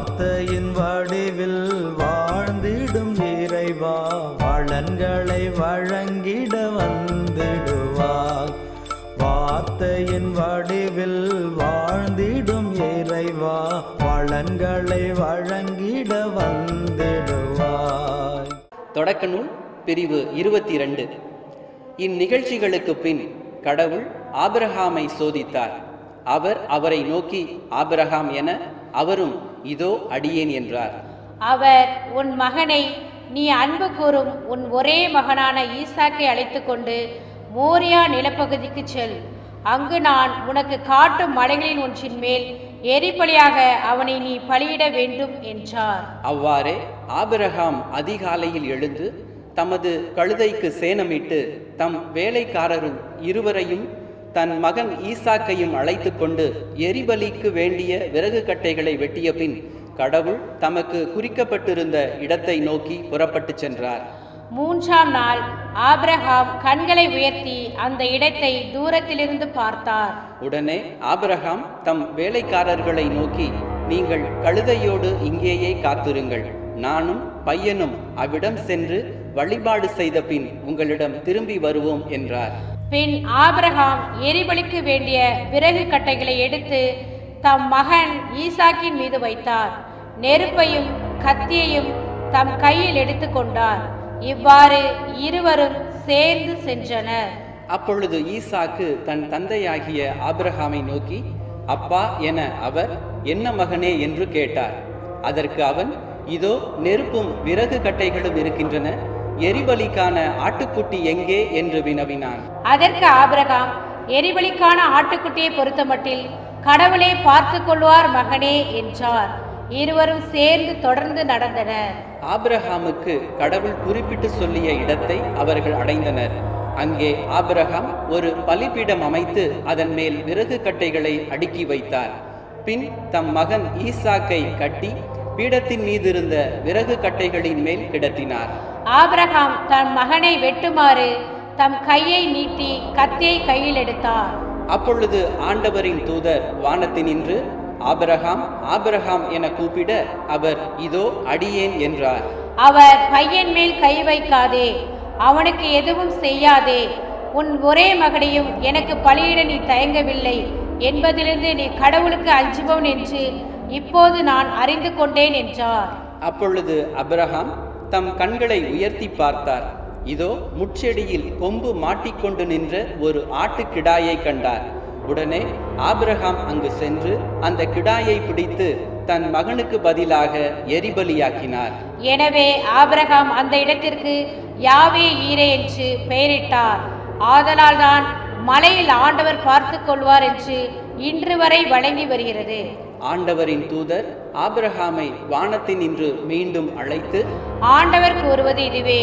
வார்த்தையின் வடிவில் வாழ்ந்திடும் இறைவா வளன்களை வழங்கிட வந்திடுவார் வார்த்தையின் வடிவில் வாழ்ந்திடும் இறைவா வளன்களை வழங்கிட வந்திடுவாய். தொடக்க நூல் பிரிவு இருபத்தி இரண்டு இந்நிகழ்ச்சிகளுக்கு பின் கடவுள் ஆபிரகாமை சோதித்தார். அவர் அவரை நோக்கி ஆபிரகாம் என அவரும் இதோ அடியேன் என்றார். அவர் உன் மகனை நீ அன்பு கூறும் உன் ஒரே மகனான ஈசாக்கை அழைத்து கொண்டு மோரியா நிலப்பகுதிக்கு செல். அங்கு நான் உனக்கு காட்டும் மலைகளின் ஒன்றின் மேல் எரிபலியாக அவனை நீ பலியிட வேண்டும் என்றார். அவ்வாறே ஆபிரகாம் அதிகாலையில் எழுந்து தமது கழுதைக்கு சேணமிட்டு தம் வேலைக்காரரும் இருவரையும் தன் மகன் ஈசாக்கையும் அழைத்து கொண்டு எரிபலிக்கு வேண்டிய விறகு கட்டைகளை வெட்டிய பின் கடவுள் தமக்கு குறிக்கப்பட்டிருந்த இடத்தை நோக்கி புறப்பட்டுச் சென்றார். மூன்றாம் நாள் ஆபிரகாம் கண்களை உயர்த்தி அந்த இடத்தை தூரத்திலிருந்து பார்த்தார். உடனே ஆபிரகாம் தம் வேலைக்காரர்களை நோக்கி நீங்கள் கழுதையோடு இங்கேயே காத்திருங்கள். நானும் பையனும் அவ்விடம் சென்று வழிபாடு செய்த பின் உங்களிடம் திரும்பி வருவோம் என்றார். பின் ஆபிரகாம் எரிபலிக்கு வேண்டிய விறகு கட்டைகளை எடுத்து தம் மகன் ஈசாக்கின் மீது வைத்தார். நெருப்பையும் கத்தியையும் தம் கையில் எடுத்துக்கொண்டார் இவ்வாறு இருவரும் சேர்ந்து சென்றனர். அப்பொழுது ஈசாக்கு தன் தந்தையாகிய ஆபிரகாமை நோக்கி அப்பா என அவர் என்ன மகனே என்று கேட்டார். அதற்கு அவன் இதோ நெருப்பும் விறகு கட்டைகளும் இருக்கின்றன. எரிபலிக்கான ஆட்டுக்குட்டி எங்கே என்று வினவினான். அதற்கு ஆபிரகாம் எரிபலிக்கான ஆட்டுக்குட்டியை பொறுத்தமட்டில் கடவுளே பார்த்து கொள்வார் மகனே என்றார். இருவரும் சேர்ந்து தொடர்ந்து நடந்தனர். ஆபிரகாமுக்கு கடவுள் குறிப்பிட்டு சொல்லிய இடத்தை அவர்கள் அடைந்தனர். அங்கே ஆபிரகாம் ஒரு பலிபீடம் அமைத்து அதன் மேல் விறகு கட்டைகளை அடுக்கி வைத்தார். பின் தம் மகன் ஈசாக்கை கட்டி பீடத்தின் மீதிருந்த விறகு கட்டைகளின் மேல் கிடத்தினார். ஆபிரகாம் தன் மகனை வெட்டுமாறு தம் கையை நீட்டி கத்தியை கையில் எடுத்தார். அப்பொழுது ஆண்டவரின் தூதர் வானத்தினின்று ஆபிரகாம் ஆபிரகாம் என கூப்பிட அவர் இதோ அடியேன் என்றார். அவர் பையன் மேல் கை வைக்காதே அவனுக்கு எதுவும் செய்யாதே உன் ஒரே மகனையும் எனக்கு பலியிட நீ தயங்கவில்லை என்பதிலிருந்து நீ கடவுளுக்கு அஞ்சுபவன் என்று இப்போது நான் அறிந்து கொண்டேன் என்றார். அப்பொழுது அபிரகாம் தம் கண்களை உயர்த்தி பார்த்தார். இதோ முட்செடியில் கொம்பு மாட்டிக்கொண்டு நின்ற ஒரு ஆட்டுக்கிடாயை கண்டார். உடனே ஆபிரகாம் அங்கு சென்று அந்த கிடாயை பிடித்து தன் மகனுக்கு பதிலாக எரிபலியாக்கினார். எனவே ஆபிரகாம் அந்த இடத்திற்கு யாவே ஈரே என்று பெயரிட்டார். ஆதலால் தான் மலையில் ஆண்டவர் பார்த்து கொள்வார் என்று இன்று வரை வழங்கி வருகிறது. ஆண்டவரின் தூதர் ஆபிரகாமை வானத்தினின்று மீண்டும் அழைத்து ஆண்டவர் கூறுவது இதுவே.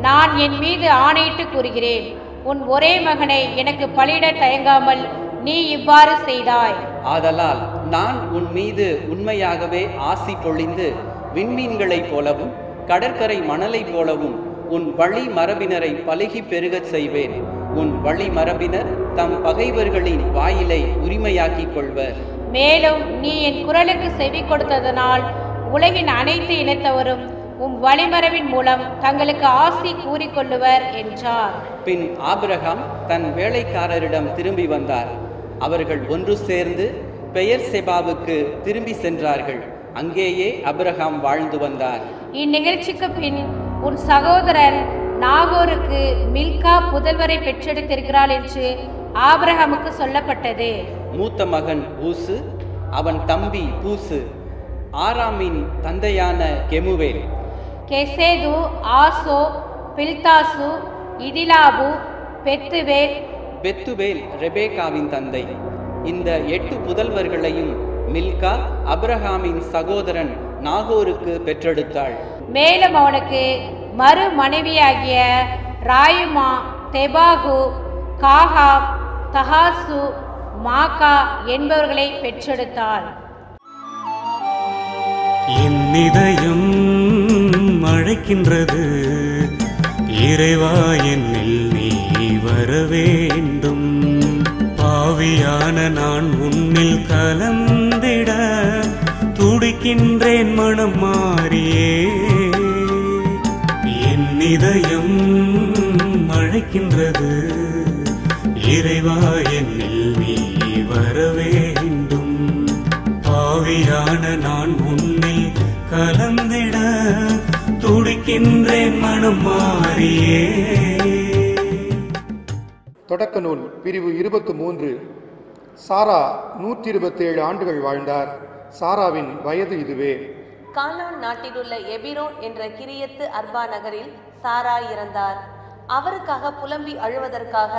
நான் என் மீது ஆணையிட்டு கூறுகிறேன். உன் ஒரே மகனை எனக்கு பலியிட தயங்காமல் நீ இவ்வாறு செய்தாய். ஆதலால் நான் உன் மீது உண்மையாகவே ஆசி பொழிந்து விண்மீன்களைப் போலவும் கடற்கரை மணலைப் போலவும் உன் வழி மரபினரை பலுகி பெருகச் செய்வேன். உன் வழி மரபினர் தம் பகைவர்களின் வாயிலை உரிமையாக்கிக் கொள்வர். மேலும் நீ என் குரலுக்கு செவி கொடுத்ததனால் உலகின் அனைத்து இனத்தவரும் உம் வழிமரபின் மூலம் தங்களுக்கு ஆசி கூறிக்கொள்ளுவர் என்றார். பின் ஆபிரகாம் தன் வேலைக்காரரிடம் திரும்பி வந்தார். அவர்கள் ஒன்று சேர்ந்து பெயர் செபாவுக்கு திரும்பி சென்றார்கள். அங்கேயே அபிரகாம் வாழ்ந்து வந்தார். இந்நிகழ்ச்சிக்கு பின் உன் சகோதரன் நாகோருக்கு மில்கா புதல்வரை பெற்றெடுத்திருக்கிறாள் என்று ஆபிரகாமுக்கு சொல்லப்பட்டது. மூத்த மகன் ஊசு அவன் தம்பி பூசு ஆராமின் தந்தையான கெமுவேல். கெசேது ஆசோ பில்தாசு இதிலாபு பெத்துவேல். பெத்துவேல் ரெபேக்காவின் தந்தை. இந்த எட்டு புதல்வர்களையும் மில்கா அபிரகாமின் சகோதரன் நாகோருக்கு பெற்றெடுத்தாள். மேலும் அவனுக்கு மறு மனைவியாகிய ராயுமா தெபாகு காஹா தஹாசு மாக்கா என்பவர்களை பெற்றெடுத்தாள். என் இதயம் அழைக்கின்றது. இறைவா என்னில் நீ வர வேண்டும். பாவியான நான் உன்னில் கலந்திட துடிக்கின்றேன் மனம் மாறியே. என் இதயம் அழைக்கின்றது. இறைவா என்னில் நீ வர வேண்டும். பாவியான நான் உன்னை கலந்திட துடிக்கின்றேன் மனம் மாறியே. தொடக்க நூல் பிரிவு இருபத்து மூன்று. சாரா நூற்றி இருபத்தேழு ஆண்டுகள் வாழ்ந்தார். சாராவின் வயது இதுவே. கானான் நாட்டிலுள்ள எபிரோன் என்ற கிரியத்து அர்பா நகரில் சாரா இறந்தார். அவருக்காக புலம்பி அழுவதற்காக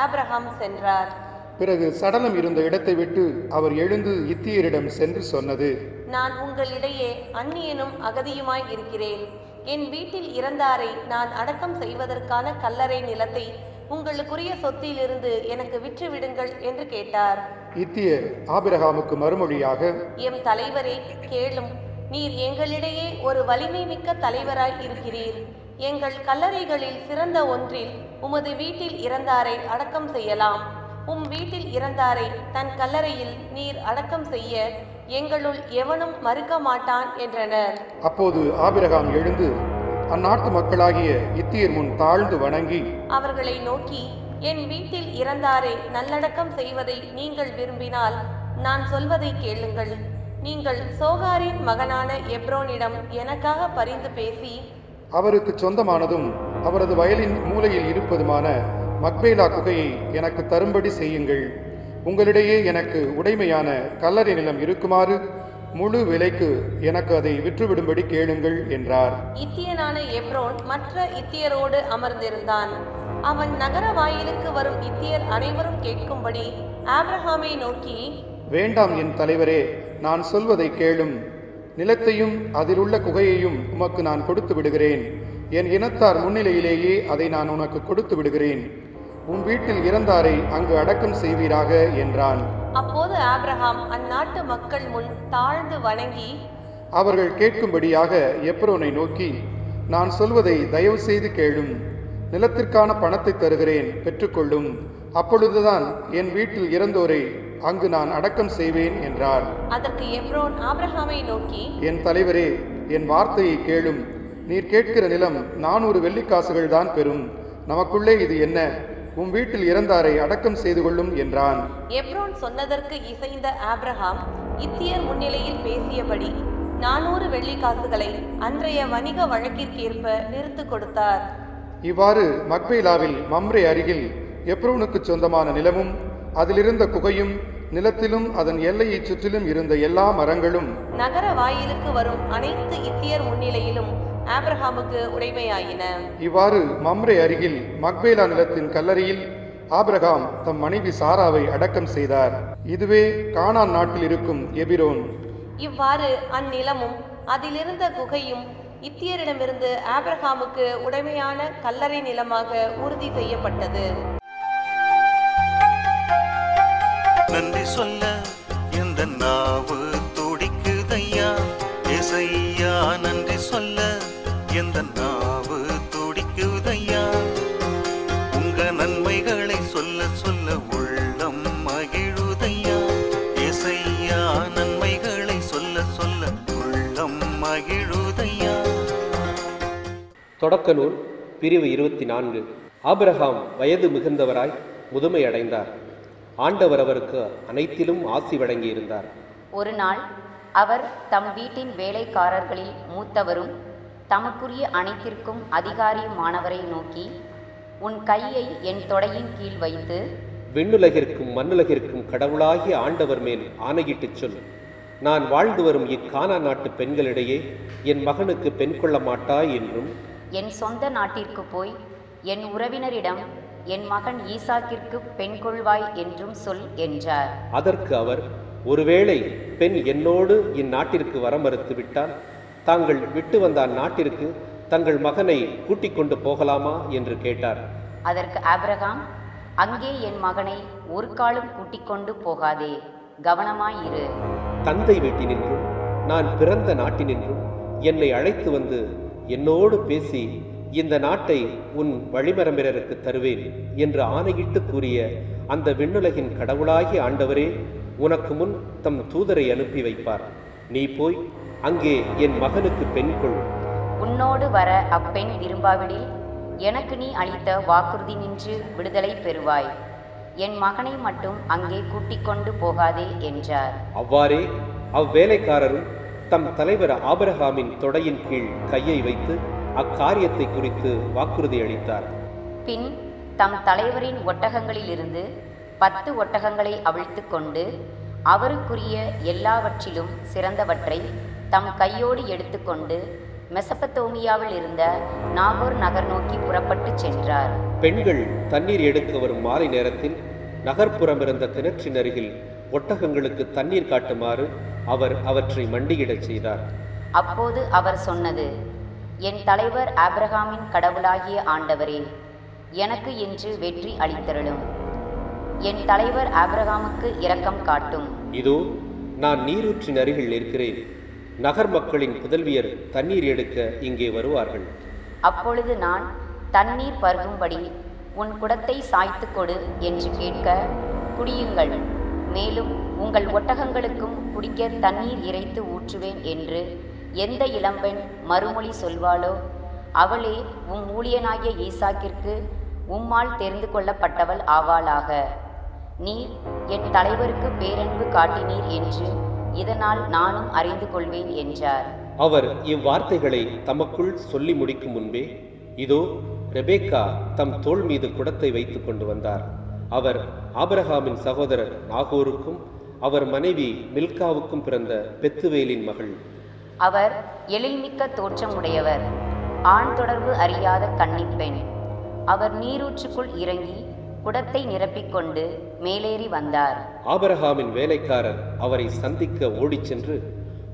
ஆபிரகாம் சென்றார். பிறகு சடலம் இருந்த இடத்தை விட்டு அவர் எழுந்து இத்தியரிடம் சென்று சொன்னது நான் உங்களிடையே அந்நியனும் அகதியுமாய் இருக்கிறேன். என் வீட்டில் இறந்தாரை நான் அடக்கம் செய்வதற்கான கல்லறை நிலத்தை உங்களுக்குரிய சொத்திலிருந்து எனக்கு விற்று விடுங்கள் என்று கேட்டார். இத்தியர் ஆபிரகாமுக்கு மறுமொழியாக எம் தலைவரே கேளும். நீர் எங்களிடையே ஒரு வலிமை மிக்க தலைவராய் இருக்கிறீர். எங்கள் கல்லறைகளில் சிறந்த ஒன்றில் உமது வீட்டில் இறந்தாரை அடக்கம் செய்யலாம். உம் வீட்டில் இறந்தாரை தன் கல்லறையில் நீர் அடக்கம் செய்ய எங்களுள் எவனும் மறுக்க மாட்டான் என்றனர். அப்போது ஆபிரகாம் எழுந்து அந்நாட்டு மக்களாகிய இத்தியர் முன் தாழ்ந்து வணங்கி அவர்களை நோக்கி என் வீட்டில் இறந்தாரை நல்லடக்கம் செய்வதை நீங்கள் விரும்பினால் நான் சொல்வதை கேளுங்கள். நீங்கள் சோகாரின் மகனான எப்ரோனிடம் எனக்காக பரிந்து பேசி அவருக்கு சொந்தமானதும் அவரது வயலின் மூலையில் இருப்பதுமான மக்பேலா குகையை எனக்கு தரும்படி செய்யுங்கள். உங்களிடையே எனக்கு உடைமையான கல்லறை நிலம் இருக்குமாறு முழு விலைக்கு எனக்கு அதை விற்றுவிடும்படி கேளுங்கள் என்றார். இத்தியனான எப்ரோன் மற்ற இத்தியரோடு அமர்ந்திருந்தான். அவன் நகர வாயிலுக்கு வரும் இத்தியர் அனைவரும் கேட்கும்படி ஆபிரகாமை நோக்கி வேண்டாம் என் தலைவரே நான் சொல்வதை கேளும். நிலத்தையும் அதிலுள்ள குகையையும் உமக்கு நான் கொடுத்து விடுகிறேன். என் இனத்தார் முன்னிலையிலேயே அதை நான் உனக்கு கொடுத்து விடுகிறேன். உன் வீட்டில் இறந்தாரை அங்கு அடக்கம் செய்வீராக என்றான். அப்போது ஆபிரகாம் அந்நாட்டு மக்கள் முன் தாழ்ந்து வணங்கி அவர்கள் கேட்கும்படியாக எப்ரோனை நோக்கி நான் சொல்வதை தயவு செய்து கேளும். நிலத்திற்கான பணத்தை தருகிறேன் பெற்றுக்கொள்ளும். அப்பொழுதுதான் என் வீட்டில் இறந்தோரை அங்கு நான் அடக்கம் செய்வேன் என்றார். அதற்கு எப்ரோன் ஆபிரகாமை நோக்கி என் தலைவரே என் வார்த்தையை கேளும். நீர் கேட்கிற நிலம் நானூறு வெள்ளிக்காசுகள் தான் பெறும். நமக்குள்ளே இது என்ன? உம் வீட்டில் இறந்தாரை அடக்கம் செய்து கொள்ளும் என்றான். எப்ரோன் சொன்னதற்கு இசைந்த ஆபிரகாம் இத்தியர் முன்னிலையில் பேசியபடி நானூறு வெள்ளிக்காசுகளை அன்றைய வணிக வழக்கிற்கேற்ப நிறுத்து கொடுத்தார். இவ்வாறு மக்பேலாவில் மம்ரே அருகில் எப்ரோனுக்கு சொந்தமான நிலமும் அதிலிருந்த குகையும் நிலத்திலும் அதன் எல்லையைச் சுற்றிலும் இருந்த எல்லா மரங்களும். நகர வாயிலுக்கு வரும் அனைத்து இத்தியர் முன்னிலையிலும் ஆபிரகாமுக்கு உடைமையாயின. இவ்வாறு மம்ரே அருகில் மக்பேலா நிலத்தின் கல்லறையில் ஆபிரகாம் தம் மனைவி சாராவை அடக்கம் செய்தார். இதுவே கானான் நாட்டில் இருக்கும் எபிரோன். இவ்வாறு அந்நிலமும் அதிலிருந்த குகையும் இத்தியரிடமிருந்து ஆபிரகாமுக்கு உடைமையான கல்லறை நிலமாக உறுதி செய்யப்பட்டது. நன்றி சொல்ல எந்த நாவு துடிக்குதையா? இசையா நன்றி சொல்ல எந்த நாவு துடிக்குதையா? உங்க நன்மைகளை சொல்ல சொல்ல உள்ளம் மகிழுதையா? இசையா நன்மைகளை சொல்ல சொல்ல உள்ளம் மகிழுதையா? தொடக்க நூல் பிரிவு இருபத்தி நான்கு. ஆபிரகாம் வயது மிகுந்தவராய் முதுமை அடைந்தார் ஆண்டவர் அவருக்கு அனைத்திலும் ஆசி வழங்கியிருந்தார். ஒரு நாள் அவர் தம் வீட்டின் வேலைக்காரர்களில் மூத்தவரும் தமக்குரிய அனைத்திற்கும் அதிகாரியுமானவரை நோக்கி உன் கையை என் தொடையின் கீழ் வைத்து விண்ணுலகிற்கும் மண்ணுலகிற்கும் கடவுளாகிய ஆண்டவர் மேல் ஆணையிட்டுச் சொல். நான் வாழ்ந்து வரும் இக்கானா நாட்டு பெண்களிடையே என் மகனுக்கு பெண் கொள்ள மாட்டாய் என்றும் என் சொந்த நாட்டிற்கு போய் என் உறவினரிடம் என் மகன் ஈசாக்கிற்கு பெண் கொள்வாய் என்றும் சொல் என்றார். அதற்கு அவர் ஒருவேளை பெண் என்னோடு இந்நாட்டிற்கு வர மறுத்து விட்டால் தாங்கள் விட்டு வந்த அந்நாட்டிற்கு தங்கள் மகனை கூட்டிக் கொண்டு போகலாமா? என்று கேட்டார். அதற்கு ஆபிரகாம் அங்கே என் மகனை ஒரு காலும் கூட்டிக் கொண்டு போகாதே. கவனமாயிரு தந்தை வீட்டினின்றும் நான் பிறந்த நாட்டினின்றும் என்னை அழைத்து வந்து என்னோடு பேசி இந்த நாட்டை உன் வழிமரம்பினருக்கு தருவேன் என்று ஆணையிட்டு கூறிய அந்த விண்ணுலகின் கடவுளாகிய ஆண்டவரே உனக்கு முன் தம் தூதரை அனுப்பி வைப்பார். நீ போய் அங்கே என் மகனுக்கு பெண் கொள். உன்னோடு வர அப்பெண் விரும்பாவிடில் எனக்கு நீ அளித்த வாக்குறுதி நின்று விடுதலை பெறுவாய். என் மகனை மட்டும் அங்கே கூட்டிக் கொண்டு போகாதே என்றார். அவ்வாறே அவ்வேலைக்காரரும் தம் தலைவர் ஆபிரகாமின் தொடையின் கீழ் கையை வைத்து அக்காரியத்தை குறித்து வாக்குறுதி அளித்தார். பின் தம் தலைவரின் ஒட்டகங்களிலிருந்து பத்து ஒட்டகங்களை அவிழ்த்து கொண்டு அவருக்குரிய எல்லாவற்றிலும் சிறந்தவற்றை தம் கையோடு எடுத்துக்கொண்டு மெசபத்தோமியாவில் இருந்த நாகோர் நகர் நோக்கி புறப்பட்டுச் சென்றார். பெண்கள் தண்ணீர் எடுக்க வரும் மாலை நேரத்தில் நகர்ப்புறம் இருந்த கிணற்றின் அருகில் ஒட்டகங்களுக்கு தண்ணீர் காட்டுமாறு அவர் அவற்றை மண்டியிடச் செய்தார். அப்போது அவர் சொன்னது என் தலைவர் ஆபிரகாமின் கடவுளாகிய ஆண்டவரே எனக்கு இன்று வெற்றி அளித்தருளும். என் தலைவர் ஆபிரகாமுக்கு இரக்கம் காட்டும். இதோ நான் நீரூற்றின் அருகில் நிற்கிறேன். நகர் மக்களின் புதல்வியர் தண்ணீர் எடுக்க இங்கே வருவார்கள். அப்பொழுது நான் தண்ணீர் பருகும்படி உன் குடத்தை சாய்த்து கொடு என்று கேட்க குடியுங்கள். மேலும் உங்கள் ஒட்டகங்களுக்கும் குடிக்க தண்ணீர் இறைத்து ஊற்றுவேன் என்று எந்த இளம்பெண் மறுமொழி சொல்வாளோ? அவளே உம் ஊழியனாகிய ஈசாக்கிற்கு உம்மால் தெரிந்து கொள்ளப்பட்டவள் ஆவாளாக. நீர் என் தலைவருக்கு பேரன்பு காட்டினீர் என்று இதனால் நானும் அறிந்து கொள்வேன் என்றார். அவர் இவ்வார்த்தைகளை தமக்குள் சொல்லி முடிக்கும் முன்பே இதோ ரெபேக்கா தம் தோள் மீது குடத்தை வைத்துக் கொண்டு வந்தார். அவர் ஆபரகாமின் சகோதரர் நாகோருக்கும் அவர் மனைவி மில்காவுக்கும் பிறந்த பெத்துவேலின் மகள் அவர் எழில்மிக்க தோற்றமுடையவர். ஆண் தொடர்பு அறியாத கன்னிப்பெண் அவர் நீரூற்றுக்குள் இறங்கி குடத்தை நிரப்பிக்கொண்டு மேலேறி வந்தார். ஆபிரகாமின் வேலைக்காரர் அவரை சந்திக்க ஓடிச் சென்று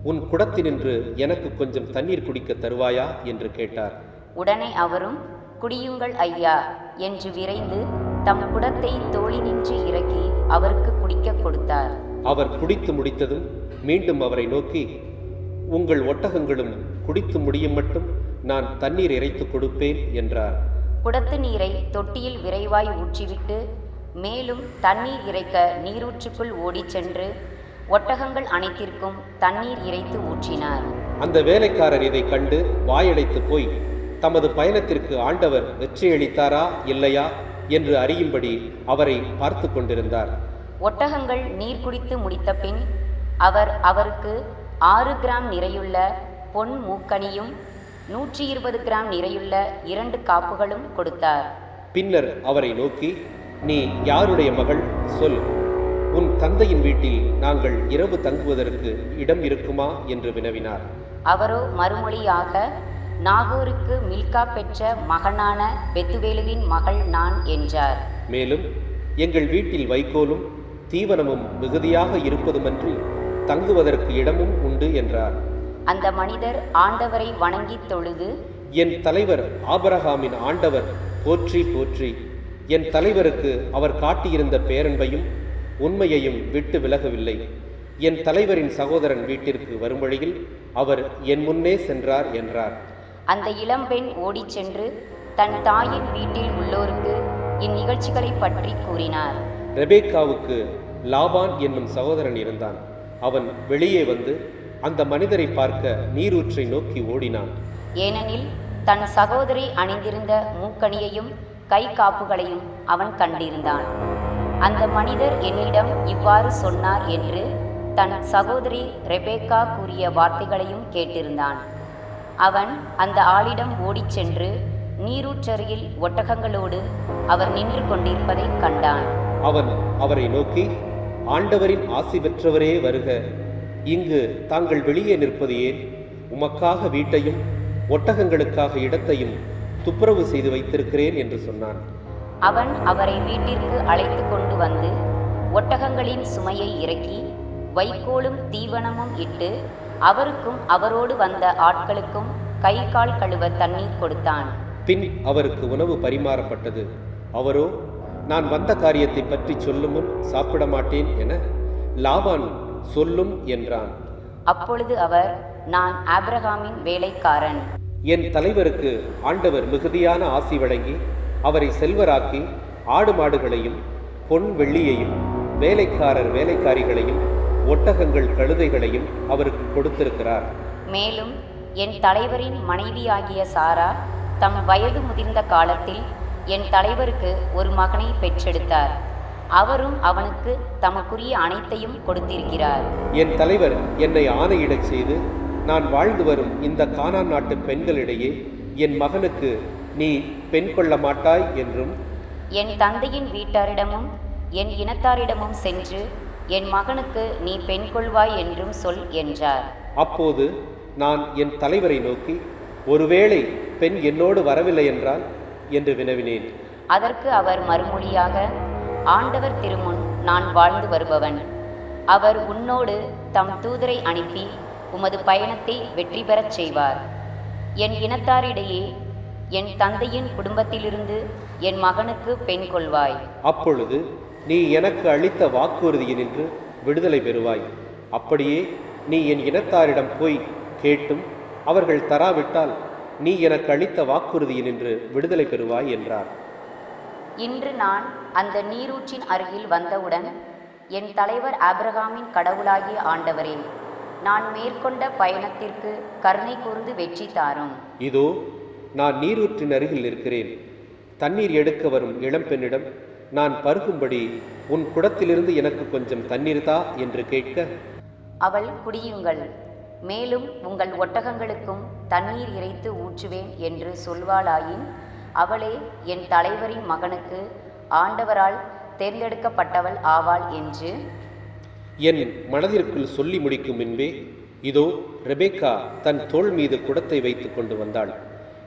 உன் குடத்தினின்று எனக்கு கொஞ்சம் தண்ணீர் குடிக்க தருவாயா? என்று கேட்டார். உடனே அவரும் குடியுங்கள் ஐயா என்று விரைந்து தம் குடத்தை தோளினின்று இறக்கி அவருக்கு குடிக்க கொடுத்தார். அவர் குடித்து முடித்ததும் மீண்டும் அவரை நோக்கி உங்கள் ஒட்டகங்களும் குடித்து முடியும் மட்டும் நான் தண்ணீர் இறைத்து கொடுப்பேன் என்றார். குடத்து நீரை தொட்டியில் விரைவாய் ஊற்றிவிட்டு மேலும் தண்ணீர் இறைக்க நீரூற்றுக்குள் ஓடிச் சென்று ஒட்டகங்கள் அனைத்திற்கும் தண்ணீர் இறைத்து ஊற்றினார். அந்த வேலைக்காரர் இதை கண்டு வாயடைத்து போய் தமது பயணத்திற்கு ஆண்டவர் வெற்றியளித்தாரா இல்லையா? என்று அறியும்படி அவரை பார்த்து கொண்டிருந்தார். ஒட்டகங்கள் நீர் குடித்து முடித்த பின் அவர் அவருக்கு ஆறு கிராம் நிறையுள்ள பொன் மூக்கணியும் நூற்றி இருபது கிராம் நிறையுள்ள இரண்டு காப்புகளும் கொடுத்தார். பின்னர் அவரை நோக்கி நீ யாருடைய மகள்? சொல் உன் தந்தையின் வீட்டில் நாங்கள் இரவு தங்குவதற்கு இடம் இருக்குமா? என்று வினவினார். அவரோ மறுமொழியாக நாகூருக்கு மில்கா பெற்ற மகனான பெத்துவேலுவின் மகள் நான் என்றார். மேலும் எங்கள் வீட்டில் வைக்கோலும் தீவனமும் மிகுதியாக இருப்பதுமன்றி தங்குவதற்கு இடமும் உண்டு என்றார். அந்த மனிதர் ஆண்டவரை வணங்கித் தொழுது என் தலைவர் ஆபரகாமின் ஆண்டவர் போற்றி போற்றி. என் தலைவருக்கு அவர் காட்டியிருந்த பேரன்பையும் உண்மையையும் விட்டு விலகவில்லை. என் தலைவரின் சகோதரன் வீட்டிற்கு வரும் வழியில் அவர் என் முன்னே சென்றார் என்றார். அந்த இளம்பெண் ஓடிச் சென்று தன் தாயின் வீட்டில் உள்ளோருக்கு இந்நிகழ்ச்சிகளை பற்றி கூறினார். ரெபேக்காவுக்கு லாபான் என்னும் சகோதரன் இருந்தான். அவன் வெளியே வந்து அந்த மனிதரை பார்க்க நீரூற்றை நோக்கி ஓடினான். ஏனெனில் தன் சகோதரி அணிந்திருந்த மூக்கணியையும் கை காப்புகளையும் அவன் கண்டிருந்தான். அந்த மனிதர் என்னிடம் இவ்வாறு சொன்னார் என்று தன் சகோதரி ரெபேக்கா கூறிய வார்த்தைகளையும் கேட்டிருந்தான். அவன் அந்த ஆளிடம் ஓடிச் சென்று நீரூற்றருகில் ஒட்டகங்களோடு அவர் நின்று கொண்டிருப்பதைக் கண்டான். அவன் அவரை நோக்கி ஆண்டவரின் ஆசி பெற்றவரே வருக. இங்கு தாங்கள் வெளியே நிற்பது ஏன்? உமக்காக வீட்டையும் ஒட்டகங்களுக்காக இடத்தையும் துப்புரவு செய்து வைத்திருக்கிறேன் என்று சொன்னான். அவன் அவரை வீட்டிற்கு அழைத்து கொண்டு வந்து ஒட்டகங்களின் சுமையை இறக்கி வைக்கோலும் தீவனமும் இட்டு அவருக்கும் அவரோடு வந்த ஆட்களுக்கும் கை கால் கழுவ தண்ணீர் கொடுத்தான். பின் அவருக்கு உணவு பரிமாறப்பட்டது. அவரோ நான் வந்த காரியத்தை பற்றி சொல்லும் முன் சாப்பிட மாட்டேன் என லாபான் சொல்லும் என்றான். அப்பொழுது அவர் நான் ஆபிரகாமின் வேலைக்காரன். என் தலைவருக்கு ஆண்டவர் மிகுதியான ஆசி வழங்கி அவரை செல்வராக்கி ஆடு மாடுகளையும் பொன் வெள்ளியையும் வேலைக்காரர் வேலைக்காரிகளையும் ஒட்டகங்கள் கழுதைகளையும் அவருக்கு கொடுத்திருக்கிறார். மேலும் என் தலைவரின் மனைவியாகிய சாரா தம் வயது முதிர்ந்த காலத்தில் என் தலைவருக்கு ஒரு மகனை பெற்றெடுத்தார். அவரும் அவனுக்கு தமக்குரிய அனைத்தையும் கொடுத்திருக்கிறார். என் தலைவர் என்னை ஆணையிடச் செய்து நான் வாழ்ந்து வரும் இந்த கானான் நாட்டு பெண்களிடையே என் மகனுக்கு நீ பெண் கொள்ள மாட்டாய் என்றும் என் தந்தையின் வீட்டாரிடமும் என் இனத்தாரிடமும் சென்று என் மகனுக்கு நீ பெண் கொள்வாய் என்றும் சொல் என்றார். அப்போது நான் என் தலைவரை நோக்கி ஒருவேளை பெண் என்னோடு வரவில்லை என்றால் என்று வினவினேன். அதற்கு அவர் மறுமொழியாக ஆண்டவர் திருமுன் நான் வாழ்ந்து வருபவன். அவர் உன்னோடு தம் தூதரை அனுப்பி உமது பயணத்தை வெற்றி பெறச் செய்வார். என் இனத்தாரிடையே என் தந்தையின் குடும்பத்திலிருந்து என் மகனுக்கு பெண் கொள்வாய். அப்பொழுது நீ எனக்கு அளித்த வாக்குறுதியினின்று விடுதலை பெறுவாய். அப்படியே நீ என் இனத்தாரிடம் போய் கேட்டும் அவர்கள் தராவிட்டால் நீ எனக்கு அளித்த வாக்குறுதியினின்று விடுதலை பெறுவாய் என்றார். இன்று நான் அந்த நீரூற்றின் அருகில் வந்தவுடன் என் தலைவர் ஆபிரகாமின் கடவுளாகிய ஆண்டவரே நான் மேற்கொண்ட பயணத்திற்கு கருணை கூர்ந்து வெற்றி தாரும். இதோ நான் நீரூற்றின் அருகில் இருக்கிறேன் தண்ணீர் எடுக்க வரும் இளம்பெண்ணிடம் நான் பருகும்படி உன் குடத்திலிருந்து எனக்கு கொஞ்சம் தண்ணீர் தா என்று கேட்க. அவள் குடியுங்கள். மேலும் உங்கள் ஒட்டகங்களுக்கும் தண்ணீர் இறைத்து ஊற்றுவேன் என்று சொல்வாளாயின் அவளே என் தலைவரின் மகனுக்கு ஆண்டவரால் தேர்ந்தெடுக்கப்பட்டவள் ஆவாள் என்று. என் மனதிற்குள் சொல்லி முடிக்கும் முன்பே இதோ ரெபேக்கா தன் தோள் மீது குடத்தை வைத்துக் கொண்டு வந்தாள்.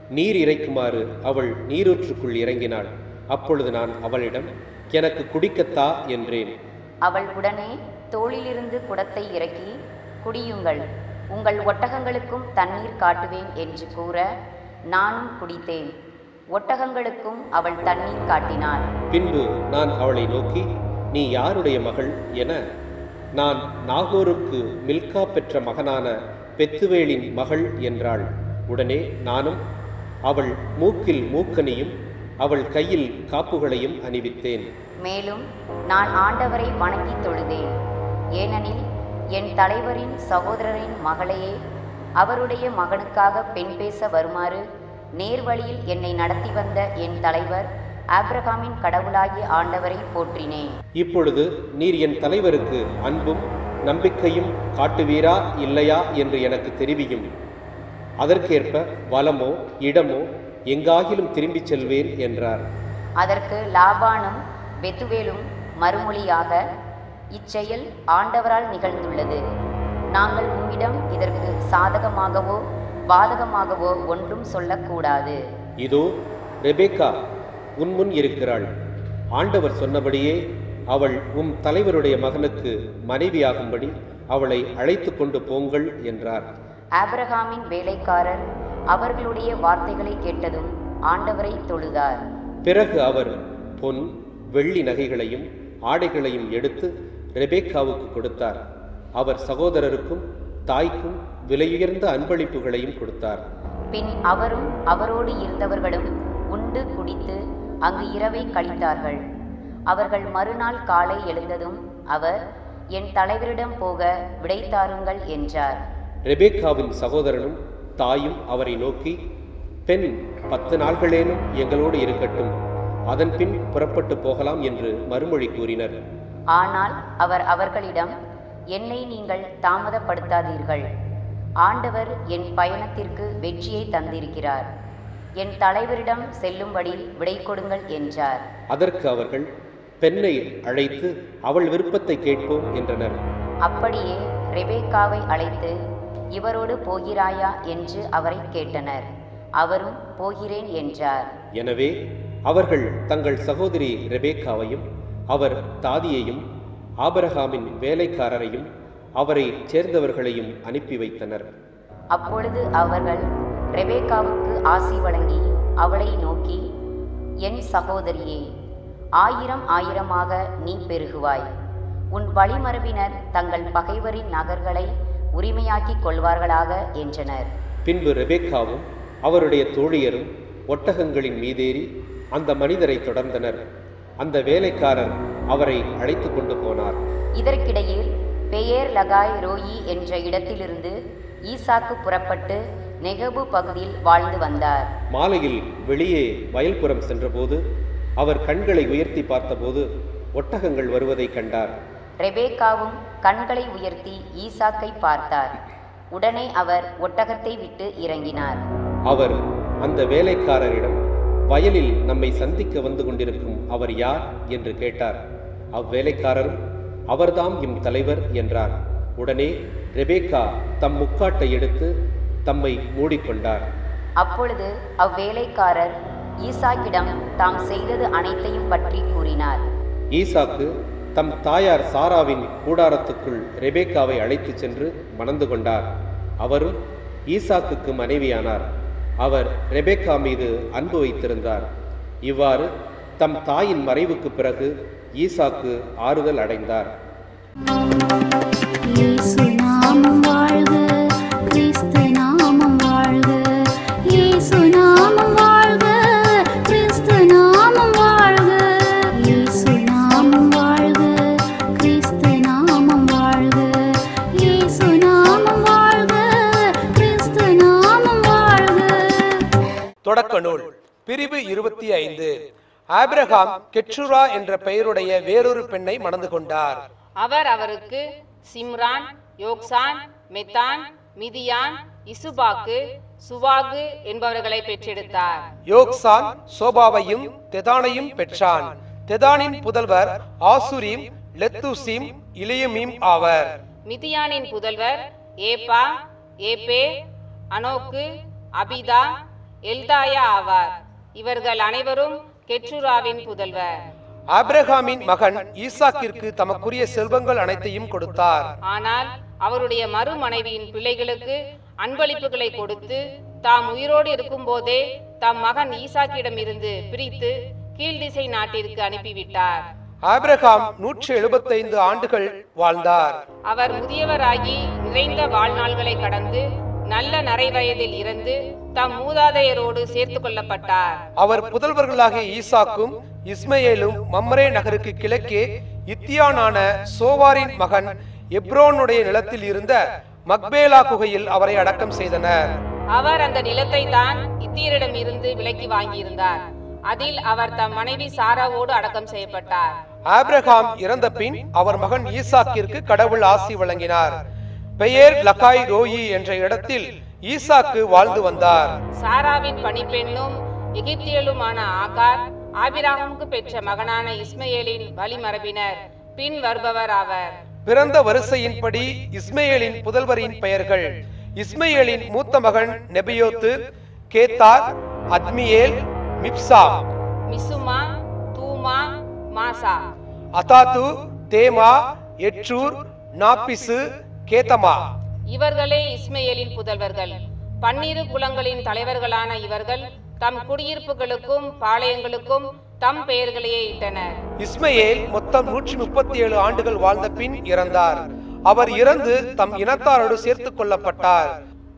நீர் இறைக்குமாறு அவள் நீரூற்றுக்குள் இறங்கினாள். அப்பொழுது நான் அவளிடம் எனக்கு குடிக்கத்தா என்றேன். அவள் உடனே தோளிலிருந்து குடத்தை இறக்கி குடியுங்கள் உங்கள் ஒட்டகங்களுக்கும் தண்ணீர் காட்டுவேன் என்று கூற நானும் குடித்தேன். ஒட்டகங்களுக்கும் அவள் தண்ணீர் காட்டினாள். பின்பு நான் அவளை நோக்கி நீ யாருடைய மகள்? என நான் நாகோருக்கு மில்கா பெற்ற மகனான பெத்துவேலின் மகள் என்றாள். உடனே நானும் அவள் மூக்கில் மூக்கனியும் அவள் கையில் காப்புகளையும் அணிவித்தேன். மேலும் நான் ஆண்டவரை வணங்கி தொழுதேன். ஏனெனில் என் தலைவரின் சகோதரரின் மகளையே அவருடைய மகனுக்காக பெண் பேச வருமாறு நேர்வழியில் என்னை நடத்தி வந்த என் தலைவர் ஆபிரகாமின் கடவுளாகிய ஆண்டவரை போற்றினேன். இப்பொழுது நீர் என் தலைவருக்கு அன்பும் நம்பிக்கையும் காட்டுவீரா இல்லையா என்று எனக்கு தெரிவியும். அதற்கேற்ப வலமோ இடமோ எங்காகிலும் திரும்பிச் செல்வேன் என்றார். அதற்கு லாபானும் பெத்துவேலும் மறுமொழியாக இச்செயல் ஆண்டவரால் நிகழ்ந்துள்ளது. நாங்கள் உம்மிடம் இதற்கு சாதகமாகவோ பாதகமாகவோ ஒன்றும் சொல்லக்கூடாது. இதோ ரெபேக்கா உன் முன் இருக்கிறாள். ஆண்டவர் சொன்னபடியே அவள் உம் தலைவருடைய மகனுக்கு மனைவியாகும்படி அவளை அழைத்து கொண்டு போங்கள் என்றார். ஆபிரகாமின் வேலைக்காரர் அவர்களுடைய வார்த்தைகளை கேட்டதும் ஆண்டவரை தொழுதார். பிறகு அவர் பொன் வெள்ளி நகைகளையும் ஆடைகளையும் எடுத்து ரெபேக்காவுக்கு கொடுத்தார். அவர் சகோதரருக்கும் தாய்க்கும் விலையுயர்ந்த அன்பளிப்புகளையும் கொடுத்தார். பின் அவரும் அவரோடு இருந்தவர்களும் உண்டு குடித்து அங்கு இரவை கழித்தார்கள். அவர்கள் மறுநாள் காலை எழுந்ததும் அவர் என் தலைவரிடம் போக விடை தாருங்கள் என்றார். ரெபேக்காவின் சகோதரனும் தாயும் அவரை நோக்கி பெண் பத்து நாள்களேனும் எங்களோடு இருக்கட்டும். அதன் பின் புறப்பட்டு போகலாம் என்று மறுமொழி கூறினர். ஆனால் அவர் அவர்களிடம் என்னை நீங்கள் தாமதப்படுத்தாதீர்கள். ஆண்டவர் என் பயணத்திற்கு வெற்றியை தந்திருக்கிறார். என் தலைவரிடம் செல்லும்படி விடை கொடுங்கள் என்றார். அதற்கு அவர்கள் பெண்ணை அழைத்து அவள் விருப்பத்தை கேட்போம் என்றனர். அப்படியே ரெபேக்காவை அழைத்து இவரோடு போகிறாயா? என்று அவரை கேட்டனர். அவரும் போகிறேன் என்றார். எனவே அவர்கள் தங்கள் சகோதரி ரெபேக்காவையும் அவர் தாதியையும் ஆபரகாமின் வேலைக்காரரையும் அவரை சேர்ந்தவர்களையும் அனுப்பி வைத்தனர். அப்பொழுது அவர்கள் ரெபேக்காவுக்கு ஆசி வழங்கி அவளை நோக்கி என் சகோதரியே ஆயிரம் ஆயிரமாக நீ பெருகுவாய். உன் வழிமரபினர் தங்கள் பகைவரின் நகர்களை உரிமையாக்கிக் கொள்வார்களாக என்றனர். பின்பு ரெபேக்காவும் அவருடைய தோழியரும் ஒட்டகங்களின் மீதேறி அந்த மனிதரை தொடர்ந்தனர். அந்த வேலைக்காரர் அவரை அழைத்து கொண்டு போனார். இதற்கிடையில் பெயர் லகாய் ரோயி என்ற இடத்திலிருந்து ஈசாக்கு புறப்பட்டு நெகபு பகுதியில் வாழ்ந்து வந்தார். மாலையில் வெளியே வயல்புறம் சென்றபோது அவர் கண்களை உயர்த்தி பார்த்தபோது ஒட்டகங்கள் வருவதைக் கண்டார். ரெபேக்காவும் கண்களை உயர்த்தி ஈசாக்கை பார்த்தார். உடனே அவர் ஒட்டகத்தை விட்டு இறங்கினார். அவர் அந்த வேலைக்காரரிடம் வயலில் நம்மை சந்திக்க வந்து கொண்டிருக்கும் அவர் யார் என்று கேட்டார். அவ்வேலைக்காரரும் அவர்தாம் எம் தலைவர் என்றார். உடனே ரெபேக்கா தம் முக்காட்டை எடுத்து தம்மை மூடிக்கொண்டார். அப்பொழுது அவ்வேலைக்காரர் ஈசாக்கிடம் தாம் செய்தது அனைத்தையும் பற்றி கூறினார். ஈசாக்கு தம் தாயார் சாராவின் கூடாரத்துக்குள் ரெபேக்காவை அழைத்துச் சென்று மணந்து கொண்டார். அவரும் ஈசாக்குக்கு மனைவியானார். அவர் ரெபேக்கா மீது அன்பு வைத்திருந்தார். இவ்வாறு தம் தாயின் மறைவுக்கு பிறகு ஈசாக்கு ஆறுதல் அடைந்தார். தொடக்க நூல் பிரிவு இருபத்தி ஐந்து. ஆபிரகாம் கெட்சுரா என்ற பெயருடைய வேறொரு பெண்ணை மணந்து கொண்டார். அவர் அவருக்கு சிம்ரான் யோக்சான் மெத்தான் மிதியான் இசுபாக்கு சுவாகு என்பவர்களை பெற்றெடுத்தார். யோக்சான் சோபாவையும் தெதானையும் பெற்றான். தெதானின் புதல்வர் ஆசுரீம் லெத்துசீம் இலியமீம் ஆவர். மிதியானின் புதல்வர் ஏப்பா ஏபே அனோக்கு அபிதா எல்தாயா ஆவார் இவர்கள் அனைவரும் கெட்சுராவின் புதல்வர். ஆபிரகாமின் மகன் ஈசாக்கிற்கு தமக்குரிய செல்வங்கள் அனைத்தையும் கொடுத்தார். ஆனால் அவருடைய மறுமனைவியின் பிள்ளைகளுக்கு அன்பளிப்புகளை கொடுத்து தாம் உயிரோடு இருக்கும்போதே தம் மகன் ஈசாக்கிடம் இருந்து பிரித்து கீழ்திசை நாட்டிற்கு அனுப்பிவிட்டார். ஆபிரகாம் நூற்றி எழுபத்தைந்து ஆண்டுகள் வாழ்ந்தார். அவர் முதியவராகி நிறைந்த வாழ்நாள்களை கடந்து நல்ல நரைவயதில் இருந்து தம் மூதாதையரோடு சேர்த்து கொள்ளப்பட்டார் அவர் புதல்வர்களாகிய ஈசாக்கும் இஸ்மயேலும் மம்ரே நகருக்கு கிழக்கே இத்தியானான சோவாரின் மகன் எப்ரோனுடைய நிலத்தில் இருந்த மக்பேலா குகையில் அவரை அடக்கம் செய்தனர். அவர் அந்த நிலத்தை தான் இத்தியரிடம் இருந்து விலக்கி வாங்கியிருந்தார். அதில் அவர் தம் மனைவி சாராவோடு அடக்கம் செய்யப்பட்டார். ஆபிரகாம் இறந்த பின் அவர் மகன் ஈசாக்கிற்கு கடவுள் ஆசி வழங்கினார். பெயர் லகாய் ரோயி என்ற இடத்தில் ஈசாக்கு வாழ்ந்து வந்தார். சாராவின் பணிப்பெண்ணும் எகிப்தியலுமான ஆகார் ஆபிராமுக்கு பெற்ற மகனான இஸ்மயேலின் வழிமரபினர். பின் வருபவர் ஆவர். பிறந்த வரிசையின்படி இஸ்மயேலின் புதல்வரின் பெயர்கள் இஸ்மயேலின் மூத்த மகன் நெபியோத்து கேத்தார் அத்மியேல் மிப்சா. மிசுமா தூமா மாசா. அதாத்து தேமா எற்றூர் நாப்பிசு கேத்தமா. இவர்களே இஸ்மயேலின் புதல்வர்கள். பன்னிரு குலங்களின் தலைவர்களான இவர்கள் தம் குடியிருப்புகளுக்கும் பாளையங்களுக்கும் தம் பெயர்களையே இட்டனர். இஸ்மயேல் மொத்தம் நூற்றி முப்பத்தி ஏழு ஆண்டுகள் வாழ்ந்த பின் இறந்தார். அவர் இறந்து தம் இனத்தாரோடு சேர்த்துக் கொள்ளப்பட்டார்.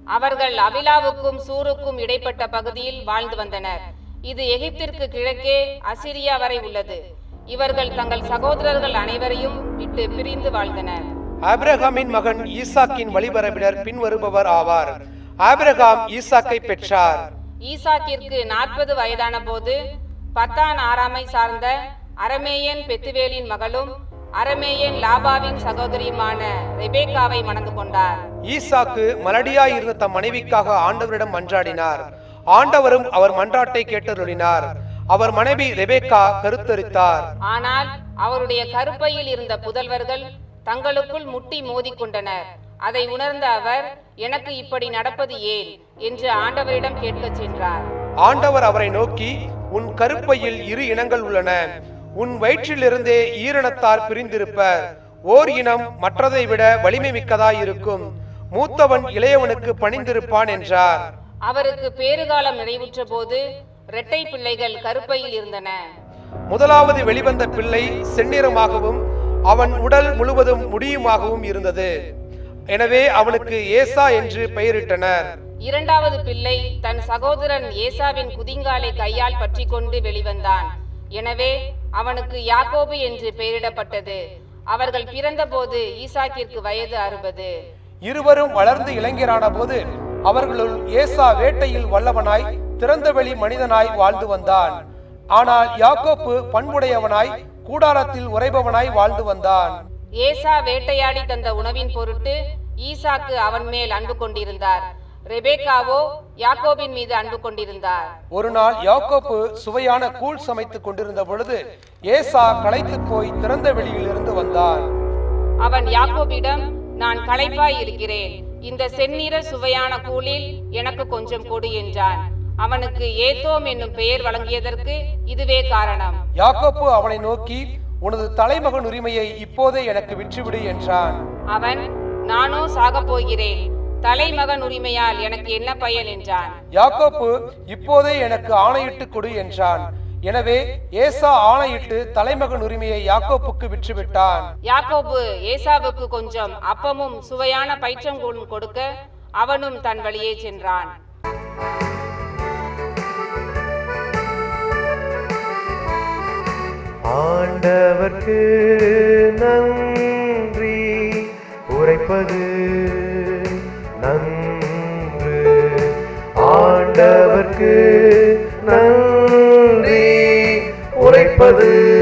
அவர்கள் அவிலாவுக்கும் சூருக்கும் இடைப்பட்ட பகுதியில் வாழ்ந்து வந்தனர். இது எகிப்திற்கு கிழக்கே அசிரியா வரை உள்ளது. இவர்கள் தங்கள் சகோதரர்கள் அனைவரையும் விட்டு பிரிந்து வாழ்ந்தனர். ஆபிரகாமின் மகன் ஈசாக்கின் வழிபரப்பினர் பின்வருபவர் ஆவார். ஆபிரகாம் ஈசாக்கை பெற்றார். ஈசாக்கிற்கு நாற்பது வயதான போது பத்தான் ஆறாமை சார்ந்த அரமேயன் பெத்துவேலின் மகளும் அரமேயன் லாபாவின் சகோதரியுமான ரெபேக்காவை மணந்து கொண்டார். ஈசாக்கு மலடியாய் இருந்த தம் மனைவிக்காக ஆண்டவரிடம் மன்றாடினார். ஆண்டவரும் அவர் மன்றாட்டை கேட்டருளினார். அவர் மனைவி ரெபேக்கா கருத்தரித்தார். ஆனால் அவருடைய கருப்பையில் இருந்த புதல்வர்கள் தங்களுக்குள் முட்டி மோதிக்கொண்டனர். அதை உணர்ந்த அவர் எனக்கு இப்படி நடப்பது ஏன்? என்று ஆண்டவரிடம் கேட்கச் சென்றார். ஆண்டவர் அவரை நோக்கி உன் கருப்பையில் இரு இனங்கள் உள்ளன. உன் வயிற்றிலிருந்தே ஈரினத்தார் பிரிந்திருப்பர். ஓர் இனம் மற்றதை விட வலிமை மிக்கதாய் இருக்கும். மூத்தவன் இளையவனுக்கு பணிந்திருப்பான் என்றார். அவருக்கு பேறுகாலம் நிறைவுற்ற போது இரட்டை பிள்ளைகள் கருப்பையில் இருந்தன. முதலாவது வெளிவந்த பிள்ளை செந்நிறமாகவும் அவன் உடல் முழுவதும் முடியுமாகவும் இருந்தது. எனவே அவனுக்கு ஏசா என்று பெயரிட்டனர். இரண்டாவது பிள்ளை தன் சகோதரன் ஏசாவின் குதிங்காலை கையால் பற்றி கொண்டு வெளிவந்தான். எனவே அவனுக்கு யாக்கோபு என்று பெயரிடப்பட்டது. அவர்கள் பிறந்தபோது ஈசாக்கிற்கு வயது அறுபது. இருவரும் வளர்ந்து இளைஞரான போது அவர்களுள் ஏசா வேட்டையில் வல்லவனாய் திறந்தவெளி மனிதனாய் வாழ்ந்து வந்தான். ஆனால் யாக்கோப்பு பண்புடையவனாய் கூடாரத்தில் உறைபவனாய் வாழ்ந்து வந்தான். ஏசா வேட்டையாடி தந்த உணவின் பொருட்டு ஈசாக்கு அவன் மேல் அன்பு கொண்டிருந்தார். ரெபேக்காவோ யாக்கோபின் மீது அன்பு கொண்டிருந்தார். ஒரு நாள் யாக்கோப்பு சுவையான கூழ் சமைத்துக் கொண்டிருந்த பொழுது ஏசா களைத்து போய் திறந்த வெளியிலிருந்து வந்தான். அவன் யாக்கோபிடம் நான் களைப்பாய் இருக்கிறேன். இந்த செந்நிற சுவையான கூழில் எனக்கு கொஞ்சம் கொடு என்றான். அவனுக்கு ஏத்தோம் என்னும் பெயர் வழங்கியதற்கு இதுவே காரணம். யாக்கோப்பு அவனை நோக்கி உனது தலைமகன் உரிமையை இப்போதே எனக்கு விற்றுவிடு என்றான். அவன் நானோ சாகப் போகிறேன். தலைமகன் உரிமையால் எனக்கு என்ன பயன்? என்றான். யாக்கோப்பு இப்போதே எனக்கு ஆணையிட்டு கொடு என்றான். எனவே ஏசா ஆணையிட்டு தலைமகன் உரிமையை யாக்கோப்புக்கு விற்றுவிட்டான். யாக்கோபு ஏசாவுக்கு கொஞ்சம் அப்பமும் சுவையான பயிற்றங்கூழும் கொடுக்க அவனும் தன் வழியே சென்றான். ஆண்டவர்க்கு நன்றி. உரைப்பது நன்று. ஆண்டவர்க்கு நன்றி. உரைப்பது